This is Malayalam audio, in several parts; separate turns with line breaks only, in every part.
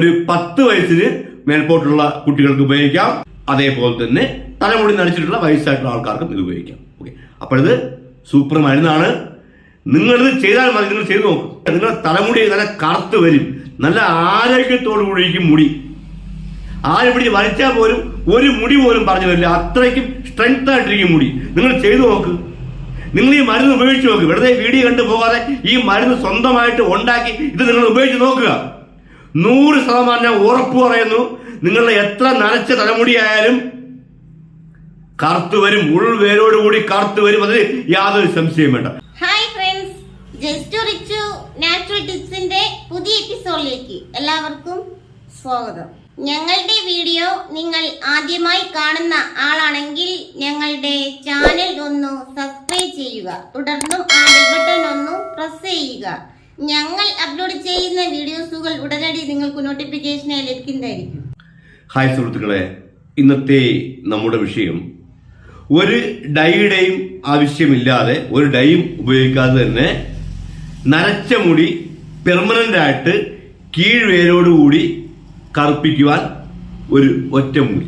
ഒരു പത്ത് വയസ്സിന് മേൽപോട്ടുള്ള കുട്ടികൾക്ക് ഉപയോഗിക്കാം. അതേപോലെ തന്നെ തലമുടി നടിച്ചിട്ടുള്ള വയസ്സായിട്ടുള്ള ആൾക്കാർക്കും ഇത് ഉപയോഗിക്കാം. ഓക്കെ അപ്പോഴത് സൂപ്പർ മരുന്നാണ്. നിങ്ങളിത് ചെയ്താൽ മതി. നിങ്ങൾ ചെയ്തു നോക്കും. നിങ്ങളുടെ തലമുടി നല്ല കറുത്ത് വരും. നല്ല ആരോഗ്യത്തോടു കൂടിയിരിക്കും മുടി. ആര് പിടിച്ച് വലിച്ചാൽ പോലും ഒരു മുടി പോലും പറഞ്ഞു വരില്ല. അത്രയ്ക്കും സ്ട്രെങ്ത് ആയിട്ടിരിക്കും മുടി. നിങ്ങൾ ചെയ്തു നോക്ക്. നിങ്ങൾ ഈ മരുന്ന് ഉപയോഗിച്ച് നോക്ക്. വെറുതെ വീഡിയോ കണ്ടു പോകാതെ ഈ മരുന്ന് സ്വന്തമായിട്ട് ഉണ്ടാക്കി ഇത് നിങ്ങൾ ഉപയോഗിച്ച് നോക്കുക. നൂറ് ശതമാനം ഞാൻ ഉറപ്പ് പറയുന്നു. നിങ്ങളുടെ എത്ര നനച്ച തലമുടിയായാലും കറുത്തു വരും ഉൾവേരോടുകൂടി കറുത്തു വരും അതിൽ യാതൊരു സംശയം വേണ്ട.
Hi friends just Richu natural ടിപ്സിന്റെ പുതിയ എപ്പിസോഡിലേക്ക് എല്ലാവർക്കും സ്വാഗതം. ഞങ്ങളുടെ വീഡിയോ നിങ്ങൾ ആദ്യമായി കാണുന്ന ആളാണെങ്കിൽ ഞങ്ങളുടെ ചാനൽ ഒന്ന് സബ്സ്ക്രൈബ് ചെയ്യുക. തുടർന്നും ആ ബട്ടൺ ഒന്ന് പ്രസ് ചെയ്യുക. ഞങ്ങൾ അപ്ലോഡ് ചെയ്യുന്ന വീഡിയോസുകൾ ഉടനടി നിങ്ങൾക്ക് നോട്ടിഫിക്കേഷനായി ലഭിക്കുന്നതായിരിക്കും.
ഹായ് സുഹൃത്തുക്കളെ. ഇന്നത്തെ നമ്മുടെ വിഷയം ഒരു ഡൈയുടെയും ആവശ്യമില്ലാതെ ഒരു ഡൈയും ഉപയോഗിക്കാതെ തന്നെ നരച്ച മുടി പെർമനന്റ് ആയിട്ട് കീഴ്വേരോടുകൂടി കറുപ്പിക്കുവാൻ ഒരു ഒറ്റ മുടി.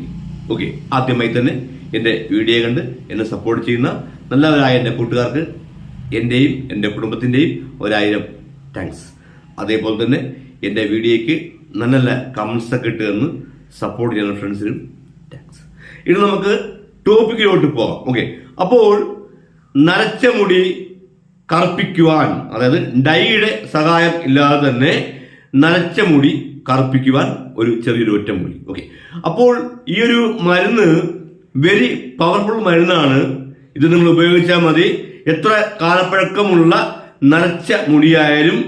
ഓക്കെ ആദ്യമായി തന്നെ എന്റെ വീഡിയോ കണ്ട് എന്നെ സപ്പോർട്ട് ചെയ്യുന്ന നല്ലവരായ എന്റെ കൂട്ടുകാർക്ക് എന്റെയും എന്റെ കുടുംബത്തിന്റെയും ഒരായിരം താങ്ക്സ് അതേപോലെ തന്നെ എന്റെ വീഡിയോയ്ക്ക് നല്ല നല്ല കമൻസ് ഇട്ട് തന്ന് സപ്പോർട്ട് ചെയ്യുന്ന ഫ്രണ്ട്സിനും താങ്ക്സ് ഇനി നമുക്ക് ടോപ്പിക്കിലോട്ട് പോകാം. ഓക്കെ അപ്പോൾ നരച്ച മുടി കറുപ്പിക്കുവാൻ അതായത് ഡൈയുടെ സഹായം ഇല്ലാതെ തന്നെ നരച്ച മുടി കറുപ്പിക്കുവാൻ ഒരു ചെറിയൊരു ഒറ്റമൂലി ഓക്കെ അപ്പോൾ ഈ ഒരു മരുന്ന് വെരി പവർഫുൾ മരുന്നാണ്. ഇത് നിങ്ങൾ ഉപയോഗിച്ചാൽ മതി. എത്ര കാലപ്പഴക്കമുള്ള നരച്ച മുടിയായാലും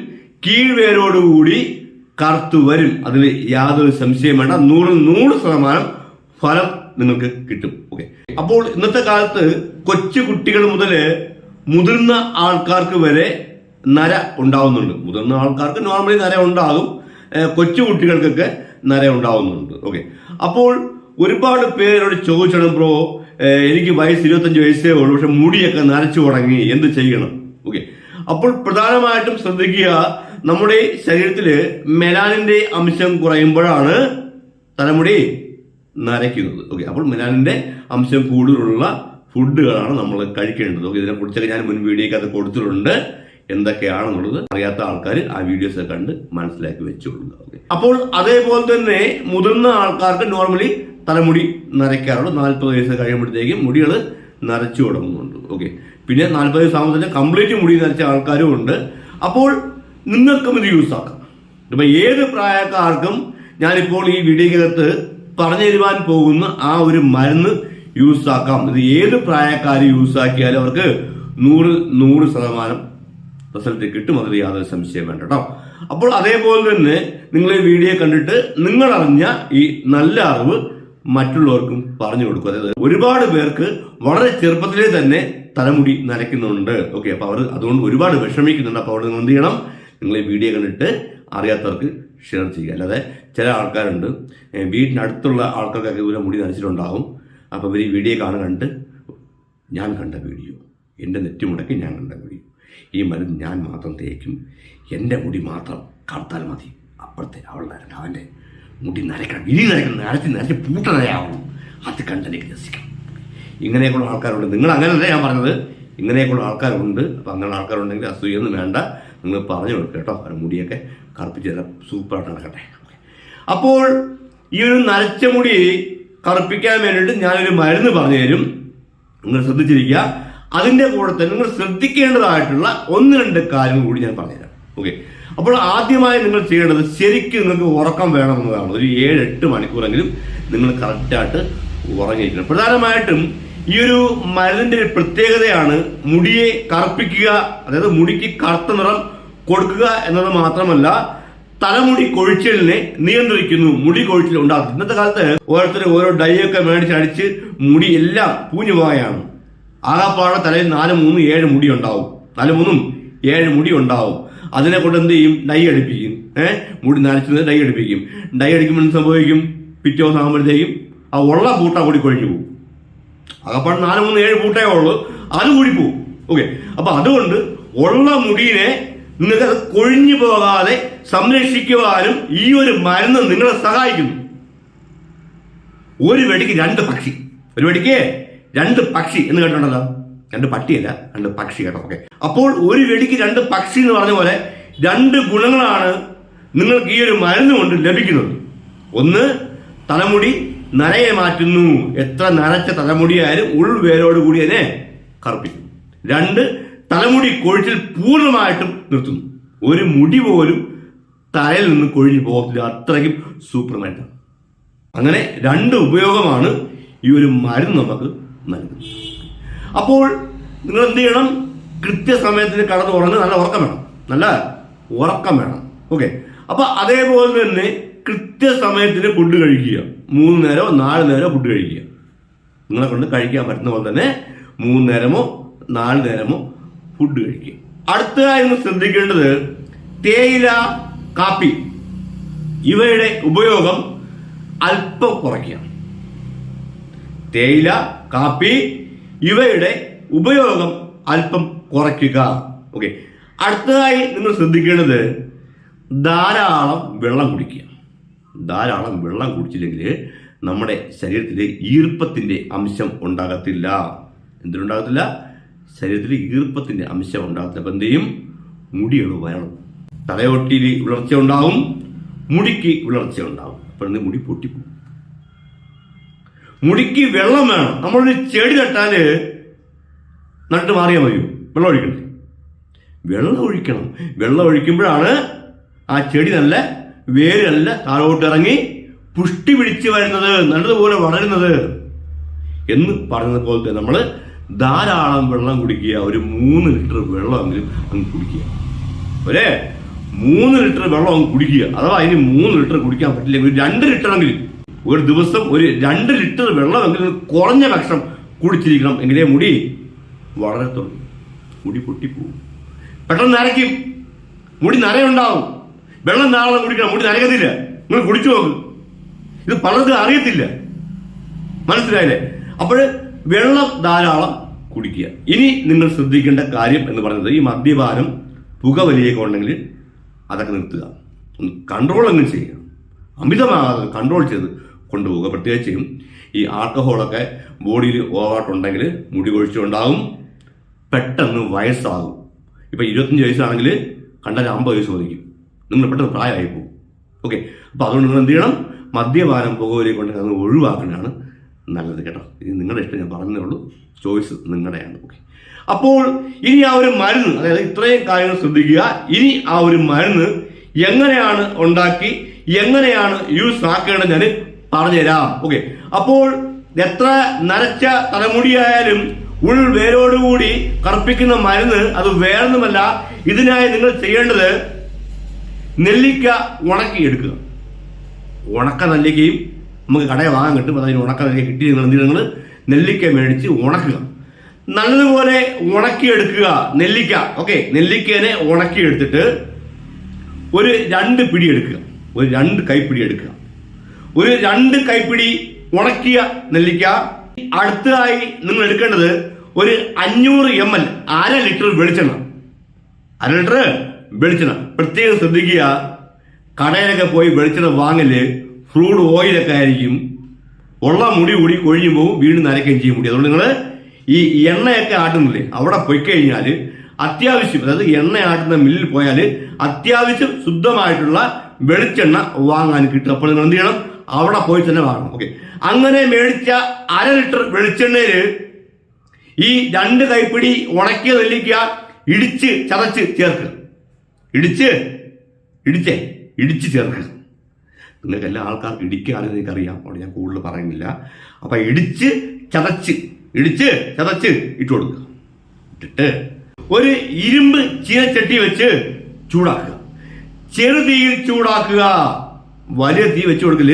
കീഴ്വേരോടുകൂടി കറുത്തു വരും. അതിൽ യാതൊരു സംശയം വേണ്ട. നൂറിൽ നൂറ് ശതമാനം ഫലം നിങ്ങൾക്ക് കിട്ടും. ഓക്കെ. അപ്പോൾ ഇന്നത്തെ കാലത്ത് കൊച്ചു കുട്ടികൾ മുതൽ മുതിർന്ന ആൾക്കാർക്ക് വരെ നര ഉണ്ടാവുന്നുണ്ട്. മുതിർന്ന ആൾക്കാർക്ക് നോർമലി നര ഉണ്ടാകും. കൊച്ചു കുട്ടികൾക്കൊക്കെ നര ഉണ്ടാവുന്നുണ്ട്. ഓക്കെ. അപ്പോൾ ഒരുപാട് പേരോട് ചോദിച്ചണം ബ്രോ എനിക്ക് വയസ്സ് ഇരുപത്തഞ്ച് വയസ്സേ ഉള്ളൂ. പക്ഷെ മുടിയൊക്കെ നരച്ചു തുടങ്ങി. എന്ത് ചെയ്യണം? അപ്പോൾ പ്രധാനമായിട്ടും ശ്രദ്ധിക്കുക നമ്മുടെ ശരീരത്തിൽ മെലാനിന്റെ അംശം കുറയുമ്പോഴാണ് തലമുടി നരയ്ക്കുന്നത്. ഓക്കെ അപ്പോൾ മെലാനിന്റെ അംശം കൂടുതലുള്ള ഫുഡുകളാണ് നമ്മൾ കഴിക്കേണ്ടത്. ഓക്കെ ഇതിനെക്കുറിച്ചൊക്കെ ഞാൻ മുൻ വീഡിയോക്ക് അത് കൊടുത്തിട്ടുണ്ട്. എന്തൊക്കെയാണെന്നുള്ളത് അറിയാത്ത ആൾക്കാർ ആ വീഡിയോസ് കണ്ട് മനസ്സിലാക്കി വെച്ചുകൊള്ളുക ഓക്കെ അപ്പോൾ അതേപോലെ തന്നെ മുതിർന്ന ആൾക്കാർക്ക് നോർമലി തലമുടി നരയ്ക്കാറുള്ളൂ നാൽപ്പത് വയസ്സ് കഴിയുമ്പോഴത്തേക്കും മുടികൾ നരച്ചു തുടങ്ങുന്നുണ്ട്. ഓക്കെ പിന്നെ നാൽപ്പത് തന്നെ കംപ്ലീറ്റ് മുടി നരച്ച ആൾക്കാരും ഉണ്ട്. അപ്പോൾ നിങ്ങൾക്കും ഇത് യൂസ് ആക്കാം. ഇപ്പൊ ഏത് പ്രായക്കാർക്കും ഞാനിപ്പോൾ ഈ വീഡിയോക്കകത്ത് പറഞ്ഞു തരുവാൻ പോകുന്ന ആ ഒരു മരുന്ന് യൂസ് ആക്കാം. ഇത് ഏത് പ്രായക്കാർ യൂസ് ആക്കിയാലും അവർക്ക് നൂറ് നൂറ് ശതമാനം റിസൾട്ട് കിട്ടും. അതിൽ യാതൊരു സംശയം വേണ്ട കേട്ടോ അപ്പോൾ അതേപോലെ തന്നെ നിങ്ങൾ ഈ വീഡിയോ കണ്ടിട്ട് നിങ്ങൾ അറിഞ്ഞ ഈ നല്ല അറിവ് മറ്റുള്ളവർക്കും പറഞ്ഞു കൊടുക്കും അതായത് ഒരുപാട് പേർക്ക് വളരെ ചെറുപ്പത്തിലേ തന്നെ തലമുടി നരയ്ക്കുന്നുണ്ട് ഓക്കെ അപ്പോൾ അവർ അതുകൊണ്ട് ഒരുപാട് വിഷമിക്കുന്നുണ്ട്. അപ്പോൾ അവിടെ നിങ്ങൾ എന്ത് ചെയ്യണം? നിങ്ങൾ ഈ വീഡിയോ കണ്ടിട്ട് അറിയാത്തവർക്ക് ഷെയർ ചെയ്യുക. അല്ലാതെ ചില ആൾക്കാരുണ്ട്. വീടിനടുത്തുള്ള ആൾക്കാർക്കൊക്കെ ഇവരെ മുടി നനച്ചിട്ടുണ്ടാകും അപ്പോൾ ഇവർ ഈ വീഡിയോ കാണുക കണ്ടിട്ട് ഞാൻ കണ്ട വീഡിയോ എന്റെ നെറ്റുമുടക്കി ഞാൻ കണ്ട വീഡിയോ ഈ മരുന്ന് ഞാൻ മാത്രം തേക്കും. എന്റെ മുടി മാത്രം കറുത്താൽ മതി. അപ്പുറത്തെ അവളുടെ അവന്റെ മുടി നരക്കണം ഇനി നരക്കണം നരച്ച് നരച്ച് പൂട്ടനയാവണം അത് കണ്ടെനിക്ക് രസിക്കണം ഇങ്ങനെയൊക്കെയുള്ള ആൾക്കാരുണ്ട്. നിങ്ങൾ അങ്ങനെയല്ല ഞാൻ പറഞ്ഞത്? ഇങ്ങനെയൊക്കെയുള്ള ആൾക്കാരുണ്ട്. അപ്പം അങ്ങനെ ആൾക്കാരുണ്ടെങ്കിൽ അസൂയൊന്നും വേണ്ട. നിങ്ങൾ പറഞ്ഞു കൊടുക്കുക കേട്ടോ. അവരുടെ മുടിയൊക്കെ കറുപ്പിച്ച് തരാം. സൂപ്പറായിട്ട് നടക്കട്ടെ. അപ്പോൾ ഈ ഒരു നരച്ച മുടി കറുപ്പിക്കാൻ വേണ്ടിയിട്ട് ഞാനൊരു മരുന്ന് പറഞ്ഞു തരും. നിങ്ങൾ ശ്രദ്ധിച്ചിരിക്കുക. അതിന്റെ കൂടെ തന്നെ നിങ്ങൾ ശ്രദ്ധിക്കേണ്ടതായിട്ടുള്ള ഒന്ന് രണ്ട് കാര്യങ്ങൾ കൂടി ഞാൻ പറഞ്ഞുതരാം ഓക്കെ അപ്പോൾ ആദ്യമായി നിങ്ങൾ ചെയ്യേണ്ടത് ശരിക്കും നിങ്ങൾക്ക് ഉറക്കം വേണമെന്നതാണ്. ഒരു ഏഴ് എട്ട് മണിക്കൂറെങ്കിലും നിങ്ങൾ കറക്റ്റായിട്ട് ഉറങ്ങിയിരിക്കണം. പ്രധാനമായിട്ടും ഈ ഒരു മരുന്നിന്റെ ഒരു പ്രത്യേകതയാണ് മുടിയെ കറുപ്പിക്കുക അതായത് മുടിക്ക് കറുത്ത നിറം കൊടുക്കുക എന്നത് മാത്രമല്ല തലമുടി കൊഴിച്ചിലിനെ നിയന്ത്രിക്കുന്നു മുടി കൊഴിച്ചിൽ ഉണ്ടാകും ഇന്നത്തെ കാലത്ത് ഓരോരുത്തർ ഓരോ ഡൈയൊക്കെ ഒക്കെ മേടിച്ച് മുടി എല്ലാം പൂഞ്ഞു പോവുകയാണ്. തലയിൽ നാല് മൂന്ന് ഏഴ് മുടി ഉണ്ടാവും. നാല് മൂന്നും ഏഴ് മുടി ഉണ്ടാവും. അതിനെ കൊണ്ട് എന്ത് ചെയ്യും? ഡൈ അടിപ്പിക്കും. ഏഹ് മുടി നനച്ചത് ഡൈ അടിപ്പിക്കും. ഡൈ അടിക്കുമ്പോൾ സംഭവിക്കും? പിറ്റേ ദിവസം ആകുമ്പോഴത്തേക്കും ആ ഉള്ള കൂട്ട കൂടി കൊഴിഞ്ഞു പോകും. ആകപ്പാട് നാല് മൂന്ന് ഏഴ് പൂട്ടേ ഉള്ളൂ. അത് കൂടി പോകും ഓക്കെ അപ്പൊ അതുകൊണ്ട് ഉള്ള മുടിയെ നിങ്ങൾക്ക് അത് കൊഴിഞ്ഞു പോകാതെ സംരക്ഷിക്കുവാനും ഈ ഒരു മരുന്ന് നിങ്ങളെ സഹായിക്കുന്നു. ഒരു വെടിക്ക് രണ്ട് പക്ഷി. ഒരു വെടിക്ക് രണ്ട് പക്ഷി എന്ന് കേട്ടിട്ടുണ്ടല്ലോ? രണ്ട് പട്ടിയല്ല രണ്ട് പക്ഷി കേട്ടോ. ഓക്കെ അപ്പോൾ ഒരു വെടിക്ക് രണ്ട് പക്ഷി എന്ന് പറഞ്ഞ പോലെ രണ്ട് ഗുണങ്ങളാണ് നിങ്ങൾക്ക് ഈ ഒരു മരുന്ന് കൊണ്ട് ലഭിക്കുന്നത്. ഒന്ന് തലമുടി നരയെ മാറ്റുന്നു. എത്ര നരച്ച തലമുടിയായാലും ഉൾവേരോട് കൂടി അതിനെ കറുപ്പിക്കും. രണ്ട് തലമുടി കൊഴിച്ചിൽ പൂർണമായിട്ടും നിർത്തുന്നു. ഒരു മുടി പോലും തലയിൽ നിന്ന് കൊഴിഞ്ഞു പോകത്തില്ല. അത്രയ്ക്കും സൂപ്പർമായിട്ടാണ് അങ്ങനെ രണ്ട് ഉപയോഗമാണ് ഈ ഒരു മരുന്ന് നമുക്ക് നൽകുന്നത്. അപ്പോൾ നിങ്ങൾ എന്ത് ചെയ്യണം? കൃത്യസമയത്തിന് കടന്ന് ഉറങ്ങുക നല്ല ഉറക്കം വേണം. നല്ല ഉറക്കം വേണം. ഓക്കെ. അപ്പൊ അതേപോലെ തന്നെ കൃത്യസമയത്തിന് ഫുഡ് കഴിക്കുക. മൂന്ന് നേരമോ നാല് നേരമോ ഫുഡ് കഴിക്കുക. നിങ്ങളെ കൊണ്ട് കഴിക്കാൻ പറ്റുന്ന പോലെ തന്നെ മൂന്ന് നേരമോ നാല് നേരമോ ഫുഡ് കഴിക്കുക. അടുത്തതായി നിങ്ങൾ ശ്രദ്ധിക്കേണ്ടത് തേയില കാപ്പി ഇവയുടെ ഉപയോഗം അല്പം കുറയ്ക്കുക. തേയില കാപ്പി ഇവയുടെ ഉപയോഗം അല്പം കുറയ്ക്കുക. ഓക്കെ അടുത്തതായി നിങ്ങൾ ശ്രദ്ധിക്കേണ്ടത് ധാരാളം വെള്ളം കുടിക്കുക. ധാരാളം വെള്ളം കുടിച്ചില്ലെങ്കിൽ നമ്മുടെ ശരീരത്തിൽ ഈർപ്പത്തിന്റെ അംശം ഉണ്ടാകത്തില്ല. എന്തിനുണ്ടാകത്തില്ല? ശരീരത്തിൽ ഈർപ്പത്തിന്റെ അംശം ഉണ്ടാകത്തില്ല. അപ്പം എന്ത് ചെയ്യും? മുടികൾ വരണം. തലയൊട്ടിയിൽ വിളർച്ച ഉണ്ടാവും മുടിക്ക് വിളർച്ച ഉണ്ടാവും. അപ്പോൾ എന്ത് മുടി പൊട്ടിപ്പോകും മുടിക്ക് വെള്ളം വേണം. നമ്മളൊരു ചെടി നട്ടാൽ നട്ട് മാറിയാൽ മതിയോ? വെള്ളം ഒഴിക്കണ്ടേ? വെള്ളം ഒഴിക്കണം. വെള്ളം ഒഴിക്കുമ്പോഴാണ് ആ ചെടി നല്ല വേര് താഴോട്ടിറങ്ങി പുഷ്ടി പിടിച്ച് വരുന്നത് നല്ലതുപോലെ വളരുന്നത് എന്ന് പറയുന്നത് പോലെ തന്നെ നമ്മൾ ധാരാളം വെള്ളം കുടിക്കുക. ഒരു മൂന്ന് ലിറ്റർ വെള്ളമെങ്കിലും അങ്ങ് കുടിക്കുക. ഒരേ മൂന്ന് ലിറ്റർ വെള്ളം അങ്ങ് കുടിക്കുക. അഥവാ അതിന് മൂന്ന് ലിറ്റർ കുടിക്കാൻ പറ്റില്ലെങ്കിൽ ഒരു രണ്ട് ലിറ്ററെങ്കിലും ഒരു ദിവസം ഒരു രണ്ട് ലിറ്റർ വെള്ളമെങ്കിലും കുറഞ്ഞ പക്ഷം കുടിച്ചിരിക്കണം. എങ്കിലേ മുടി വളരത്തുള്ളൂ. മുടി പൊട്ടിപ്പോവും. പെട്ടെന്ന് നരയ്ക്കും. മുടി നരയുണ്ടാവും. വെള്ളം നാളെ കുടിക്കണം. മുടി നനകത്തില്ല നിങ്ങൾ കുടിച്ചു നോക്ക്. ഇത് പലർക്കും അറിയത്തില്ല. മനസ്സിലായില്ലേ? അപ്പോൾ വെള്ളം ധാരാളം കുടിക്കുക. ഇനി നിങ്ങൾ ശ്രദ്ധിക്കേണ്ട കാര്യം എന്ന് പറയുന്നത് ഈ മദ്യപാനം പുകവലിയൊക്കെ ഉണ്ടെങ്കിൽ അതൊക്കെ നിർത്തുക. ഒന്ന് കൺട്രോൾ അങ്ങ് ചെയ്യുക. അമിതമാകാതെ കൺട്രോൾ ചെയ്ത് കൊണ്ടുപോകുക പ്രത്യേകിച്ചും ഈ ആൽക്കഹോളൊക്കെ ബോഡിയിൽ ഓവാട്ടുണ്ടെങ്കിൽ മുടി കൊഴിച്ചുണ്ടാകും പെട്ടെന്ന് വയസ്സാകും. ഇപ്പം ഇരുപത്തഞ്ച് വയസ്സാണെങ്കിൽ കണ്ടാൽ അമ്പത് വയസ്സ് മതിക്കും നിങ്ങൾ പെട്ടെന്ന് പ്രായമായി പോകും. ഓക്കെ അപ്പോൾ അതുകൊണ്ട് നിങ്ങൾ എന്ത് ചെയ്യണം? മദ്യപാനം പുകവലി കൊണ്ട് അത് ഒഴിവാക്കുന്നതാണ് നല്ലത് കേട്ടോ. ഇത് നിങ്ങളുടെ ഇഷ്ടം ഞാൻ പറഞ്ഞതേ ഉള്ളൂ. ചോയ്സ് നിങ്ങളുടെയാണ്. ഓക്കെ അപ്പോൾ ഇനി ആ ഒരു മരുന്ന് അതായത് ഇത്രയും കാര്യങ്ങൾ ശ്രദ്ധിക്കുക. ഇനി ആ ഒരു മരുന്ന് എങ്ങനെയാണ് ഉണ്ടാക്കി എങ്ങനെയാണ് യൂസ് ആക്കേണ്ടത് ഞാൻ പറഞ്ഞുതരാം. ഓക്കെ അപ്പോൾ എത്ര നരച്ച തലമുടിയായാലും ഉൾ വേരോടുകൂടി കറുപ്പിക്കുന്ന മരുന്ന് അത് വേറൊന്നുമല്ല. ഇതിനായി നിങ്ങൾ ചെയ്യേണ്ടത് നെല്ലിക്ക ഉണക്കി എടുക്കുക. ഉണക്ക നെല്ലിക്കയും നമുക്ക് കടയിൽ വാങ്ങാൻ കിട്ടും. അതിന് ഉണക്ക നെല്ലിക്ക കിട്ടി നിങ്ങൾ നിങ്ങൾ നെല്ലിക്ക മേടിച്ച് ഉണക്കുക. നല്ലതുപോലെ ഉണക്കിയെടുക്കുക നെല്ലിക്ക. ഓക്കെ നെല്ലിക്കേനെ ഉണക്കിയെടുത്തിട്ട് ഒരു രണ്ട് പിടി എടുക്കുക. ഒരു രണ്ട് കൈപ്പിടി എടുക്കുക. ഒരു രണ്ട് കൈപ്പിടി ഉണക്കിയ നെല്ലിക്ക. അടുത്തതായി നിങ്ങൾ എടുക്കേണ്ടത് ഒരു അഞ്ഞൂറ് എം എൽ അര ലിറ്റർ വെളിച്ചെണ്ണ. അര ലിറ്റർ വെളിച്ചെണ്ണ. പ്രത്യേകം ശ്രദ്ധിക്കുക കടയിലൊക്കെ പോയി വെളിച്ചെണ്ണ വാങ്ങൽ ഫ്രൂഡ് ഓയിലൊക്കെ ആയിരിക്കും. ഉള്ള മുടി കൂടി കൊഴിഞ്ഞു പോകും വീണ്ടും നരയ്ക്കുകയും ചെയ്യും മുടി. അതുകൊണ്ട് നിങ്ങൾ ഈ എണ്ണയൊക്കെ ആട്ടുന്നില്ലേ അവിടെ പോയി കഴിഞ്ഞാൽ അത്യാവശ്യം അതായത് എണ്ണ ആട്ടുന്ന മില്ലിൽ പോയാൽ അത്യാവശ്യം ശുദ്ധമായിട്ടുള്ള വെളിച്ചെണ്ണ വാങ്ങാൻ കിട്ടും. അപ്പോൾ നിങ്ങൾ എന്ത് ചെയ്യണം? അവിടെ പോയി തന്നെ വാങ്ങണം. ഓക്കെ. അങ്ങനെ മേടിച്ച അര ലിറ്റർ വെളിച്ചെണ്ണയിൽ ഈ രണ്ട് കൈപ്പിടി ഉണക്കിയ നെല്ലിക്ക ഇടിച്ച് ചതച്ച് ചേർക്കുക. ഇടിച്ച് ഇടിച്ചേ ഇടിച്ച് ചേർക്കുക നിങ്ങൾക്ക് എല്ലാ ആൾക്കാർ ഇടിക്കുകയാണെന്ന് എനിക്കറിയാം അവിടെ ഞാൻ കൂടുതൽ പറയുന്നില്ല. അപ്പം ഇടിച്ച് ചതച്ച് ഇടിച്ച് ചതച്ച് ഇട്ട് കൊടുക്കുക. ഇട്ടിട്ട് ഒരു ഇരുമ്പ് ചീനച്ചട്ടി വെച്ച് ചൂടാക്കുക. ചെറു തീയിൽ ചൂടാക്കുക. വലിയ തീ വെച്ച് കൊടുക്കൽ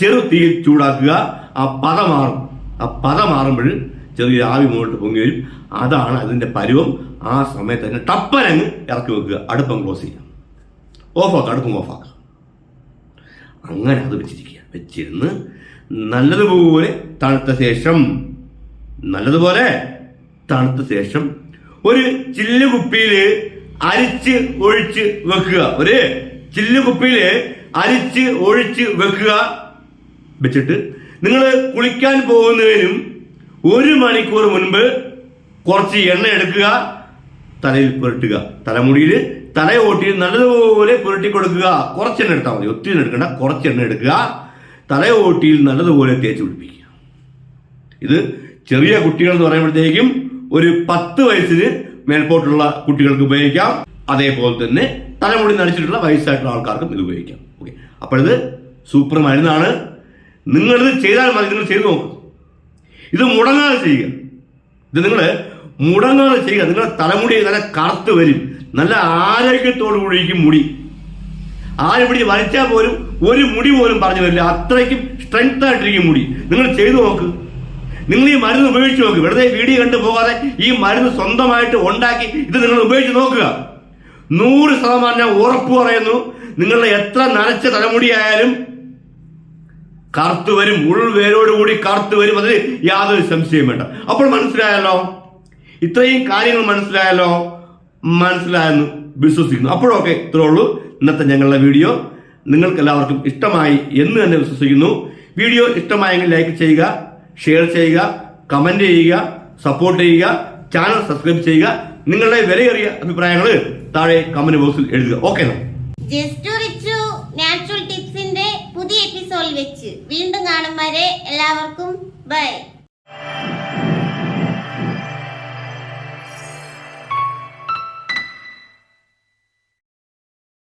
ചെറു തീയിൽ ചൂടാക്കുക. ആ പത മാറും. ആ പത മാറുമ്പോൾ ചെറിയ ആവി മുകളിട്ട് പൊങ്ങി വരും. അതാണ് അതിന്റെ പരുവം. ആ സമയത്ത് തന്നെ ടപ്പനങ്ങ് ഇറക്കി വെക്കുക. അടുപ്പം ക്ലോസ് ചെയ്യാം. ഓഫാക്കുക അടുപ്പം ഓഫാക്കുക അങ്ങനെ അത് വെച്ചിരിക്കുക. വെച്ചിരുന്ന് നല്ലതുപോലെ തണുത്ത ശേഷം നല്ലതുപോലെ തണുത്ത ശേഷം ഒരു ചില്ല് കുപ്പിയിൽ അരിച്ച് ഒഴിച്ച് വെക്കുക. ഒരു ചില്ല് കുപ്പിയിൽ അരിച്ച് ഒഴിച്ച് വെക്കുക. വെച്ചിട്ട് നിങ്ങൾ കുളിക്കാൻ പോകുന്നതിനും ഒരു മണിക്കൂർ മുൻപ് കുറച്ച് എണ്ണ എടുക്കുക തലയിൽ പുരട്ടുക. തലമുടിയിൽ തലയോട്ടിയിൽ നല്ലതുപോലെ പുരട്ടി കൊടുക്കുക. കുറച്ച് എണ്ണ എടുത്താൽ മതി. ഒത്തിരി എടുക്കണ്ട. കുറച്ച് എണ്ണ എടുക്കുക. തലയോട്ടിയിൽ നല്ലതുപോലെ തേച്ച് പിടിപ്പിക്കുക. ഇത് ചെറിയ കുട്ടികൾ എന്ന് പറയുമ്പോഴത്തേക്കും ഒരു പത്ത് വയസ്സിന് മേൽപോട്ടുള്ള കുട്ടികൾക്ക് ഉപയോഗിക്കാം. അതേപോലെ തന്നെ തലമുടി നടിച്ചിട്ടുള്ള വയസ്സായിട്ടുള്ള ആൾക്കാർക്കും ഇത് ഉപയോഗിക്കാം. ഓക്കെ. അപ്പോൾ ഇത് സൂപ്പർ മരുന്നാണ്. നിങ്ങളിത് ചെയ്താൽ മതി. നിങ്ങൾ ചെയ്തു നോക്കുക ഇത് മുടങ്ങാതെ ചെയ്യുക. ഇത് നിങ്ങൾ മുടങ്ങാതെ ചെയ്യുക. നിങ്ങളുടെ തലമുടി നല്ല കറുത്ത് വരും. നല്ല ആരോഗ്യത്തോടു കൂടിയിരിക്കും മുടി. ആരും പിടിച്ച് വലിച്ചാൽ പോലും ഒരു മുടി പോലും പറഞ്ഞു വരില്ല. അത്രയ്ക്കും സ്ട്രെങ്ത് ആയിട്ടിരിക്കും മുടി. നിങ്ങൾ ചെയ്തു നോക്ക്. നിങ്ങൾ ഈ മരുന്ന് ഉപയോഗിച്ച് നോക്ക്. വെറുതെ വീഡിയോ കണ്ടു പോകാതെ ഈ മരുന്ന് സ്വന്തമായിട്ട് ഉണ്ടാക്കി ഇത് നിങ്ങൾ ഉപയോഗിച്ച് നോക്കുക. നൂറ് ശതമാനം ഉറപ്പ് പറയുന്നു. നിങ്ങളുടെ എത്ര നനച്ച തലമുടിയായാലും കറുത്തു വരും ഉൾവേരോടുകൂടി കറുത്തു വരും. അതിൽ യാതൊരു സംശയം വേണ്ട. അപ്പോൾ മനസ്സിലായല്ലോ? ഇത്രയും കാര്യങ്ങൾ മനസ്സിലായല്ലോ? മനസ്സിലായെന്ന് വിശ്വസിക്കുന്നു. അപ്പോഴൊക്കെ ഇത്രേ ഉള്ളൂ. ഇന്നത്തെ ഞങ്ങളുടെ വീഡിയോ. നിങ്ങൾക്ക് എല്ലാവർക്കും ഇഷ്ടമായി എന്ന് തന്നെ വിശ്വസിക്കുന്നു. വീഡിയോ ഇഷ്ടമായെങ്കിൽ ലൈക്ക് ചെയ്യുക ഷെയർ ചെയ്യുക കമന്റ് ചെയ്യുക സപ്പോർട്ട് ചെയ്യുക ചാനൽ സബ്സ്ക്രൈബ് ചെയ്യുക. നിങ്ങളുടെ വിലയേറിയ അഭിപ്രായങ്ങൾ താഴെ കമന്റ് ബോക്സിൽ എഴുതുക. ഓക്കെ
ടിപ്സിന്റെ പുതിയ എപ്പിസോഡിൽ വെച്ച് വീണ്ടും കാണും വരെ എല്ലാവർക്കും ബൈ